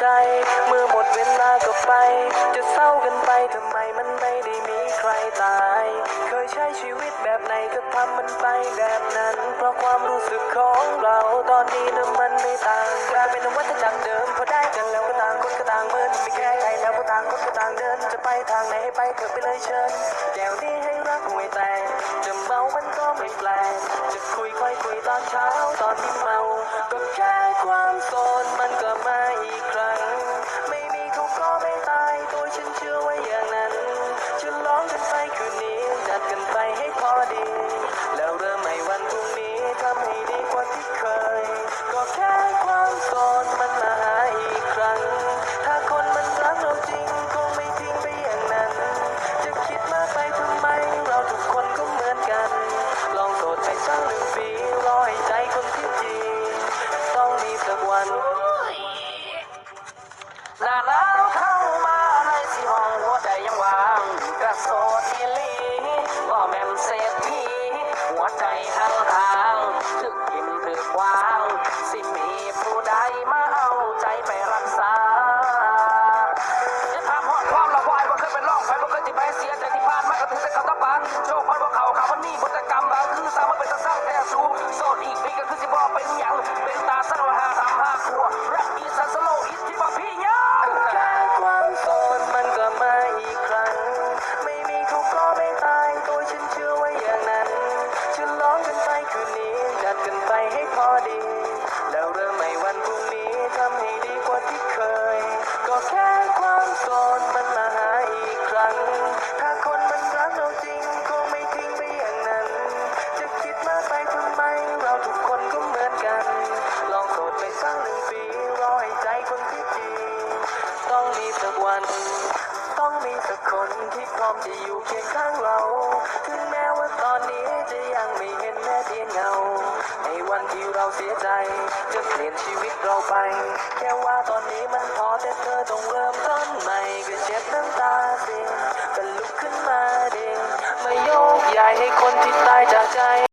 ใจ เมื่อหมดเวลาก็ไป จะเศร้ากันไปทำไมมันไม่ได้มีใครตาย เคยใช้ชีวิตแบบไหนก็ทำมันไปแบบนั้น เพราะความรู้สึกของเราตอนนี้นะมันไม่ต่างกลายเป็นวัฏจักรเดิมพอได้กันแล้วก็ต่างคนก็ต่างเมินไม่แค่ใครแล้วก็ต่างคนก็ต่างเดิน จะไปทางไหนให้ไปเถอะไปเลยเชิญแก้วนี้ให้รักหวยแต่จะเมามันก็ไม่แปลกจะคุยค่อยคุยตอนเช้าางคือสามารถเป็นตาสร้างแต่สูงโสดอีกปีก็คือสิบอเป็นหยังเป็นตาสนวหาทำห้าครัวรักอีสันสโลอิทที่บอกพี่ยังแค่ความโสดมันก็มาอีกครั้ง ไม่มีเขาก็ไม่ตายตัวฉันเชื่อไว่าอย่างนั้นจะร้องกันไปคืนนี้จัดกันไปให้พอดี แล้วเริ่มใหม่วันพรุ่งนี้ทำให้ดีกว่าที่เคย ก็แค่ความโสดมันมาหาอีกครั้ง คนที่พร้อมจะอยู่เคียงข้างเรา ถึงแม้ว่าตอนนี้จะยังไม่เห็นแม้เพียงเงา ในวันที่เราเสียใจ จะเปลี่ยนชีวิตเราไป แค่ว่าตอนนี้มันพอแต่เธอต้องเริ่มต้นใหม่ก็เจ็บน้ำตาสิก็ลุกขึ้นมาเด้งมาโยกใหญ่ให้คนที่ตายจากใจ